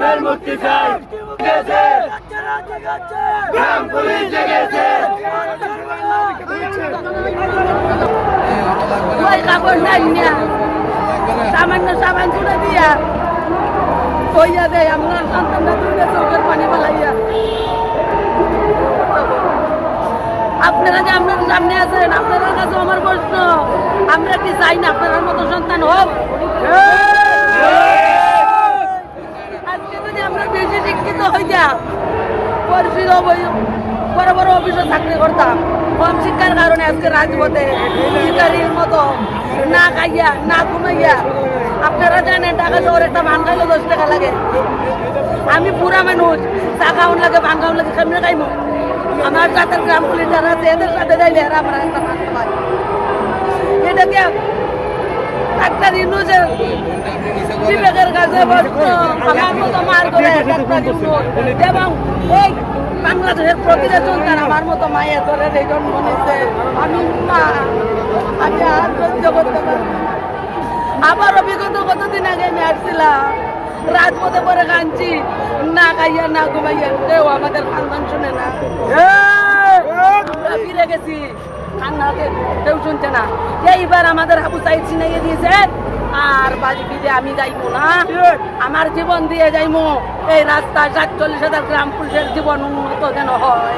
মুক্তি চাই। গ্রাম পুলিশ জেগেছে। কাপড় নাই না সামান্য সাবান ছুড়ে দিয়া কইয়া দেয় আমরা সন্তানরা দুইটা চোখের পানি পালাইয়া আপনারা যে আপনার সামনে আছেন আপনাদের কাছে আমার প্রশ্ন। আমরা কি চাই না আপনার মতো সন্তান হোক? আমরা বেশি শিক্ষিত হই যা পরিচিত বড় বড় অফিসে চাকরি করতাম। কম শিক্ষার কারণে আজকে রাজপথে শিকারির মতো না খাইয়া, না ঘুমাইয়া, আপনারা জানেন টাকা শহরে একটা ভান খাইলে দশ টাকা লাগে। আমি পুরা মানুষ, চা খাওয়ান লাগে ভান খাওয়ান লাগে, কেমনে খাইমো? আমার সাথে গ্রাম পুলিশ যারা আছে, এদের সাথে যাইলে আমরা একটা থাকতে পারি এটাকে ডাক্তার ইনুজের বিবেকের কাছে আমার মতো মার করে ডাক্তার ইনুজ এবং এই বাংলাদেশের প্রতিটা সন্তান আমার মতো মায়ের ধরে এই জন্ম নিচ্ছে আমি মা আমি আর সহ্য করতে পারি কতদিন আগে আমি আসছিলাম রাজপথে পরে কাঁদছি না খাইয়া না ঘুমাইয়া। কেউ আমাদের খানদান শুনে না। ফিরে গেছি। কান্নাকে কেউ শুনছে না। এইবার আমাদের আবু সাইদ চিনাইয়ে দিয়েছে? আর বাড়ি ফিরে আমি যাইবো না। আমার জীবন দিয়ে যাইবো এই রাস্তায় সাতচল্লিশ হাজার গ্রাম পুলিশের জীবন উন্নত যেন হয়।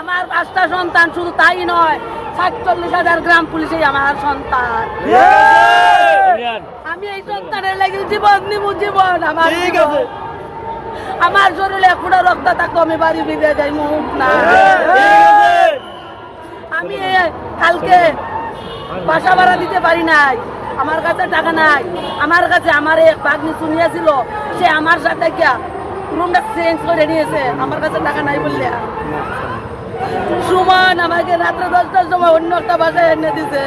আমার পাঁচটা সন্তান শুধু তাই নয় সাতচল্লিশ হাজার গ্রাম পুলিশই আমার সন্তান। আমি এই সন্তানের লাগি জীবন নিবো জীবন আমার। আমার শরীরে এখনও রক্ত থাকতো আমি বাড়ি ফিরে যাই মুখ না আমি কালকে বাসা ভাড়া দিতে পারি নাই। আমার কাছে টাকা নাই। আমার কাছে আমার এক ভাগ্নি শুনিয়েছিল, সে আমার সাথে রুমটা চেঞ্জ করে নিয়েছে। আমার কাছে টাকা নাই বললে। সুমন আমাকে রাত্রে দশটার সময় অন্য একটা বাসায় এনে দিছে।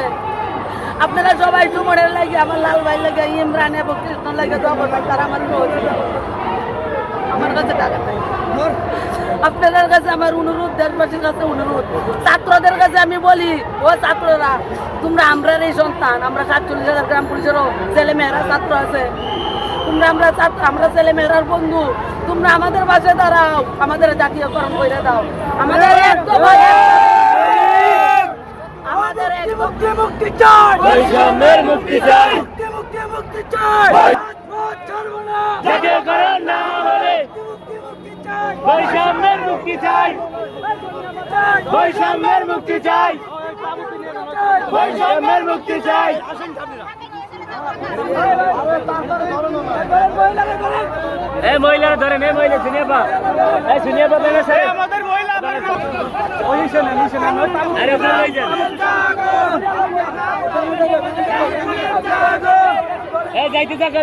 আপনারা সবাই সুমনের লাগে, আমার লাল ভাই লাগে ইমরান এবং কৃষ্ণ লাগে, দোয়া করবেন, তারা আমার। আমার কাছে টাকা নাই। আপনাদের কাছে আমার অনুরোধ দেশবাসীর কাছে অনুরোধ। ছাত্রদের কাছে আমি বলি ও ছাত্ররা তোমরা আমরা এই সন্তান আমরা সাতচল্লিশ হাজার গ্রাম পুলিশেরও ছেলে মেয়েরা ছাত্র আছে। তোমরা আমরা ছাত্র আমরা ছেলে মেয়েরার বন্ধু। তোমরা আমাদের পাশে দাঁড়াও আমাদের জাতীয় জাতীয়করণ করে দাও। আমাদের একদম আমাদের মুক্তি মুক্তি চাই। মুক্তি চাই। মুক্তি মুক্তি মুক্তি চাই। জেগে না। হলে বৈষম্যের মুক্তি চাই। বৈষম্যের মুক্তি চাই। বৈষম্যের মুক্তি চাই। এ মহিলারা ধরেন, এ মহিলা শুনিয়ে পা এ শুনিয়ে পা স্যার আমাদের মহিলা ওই শুনে নি শুনে আরে ওখানে লই যান। এ যাইতে থাকা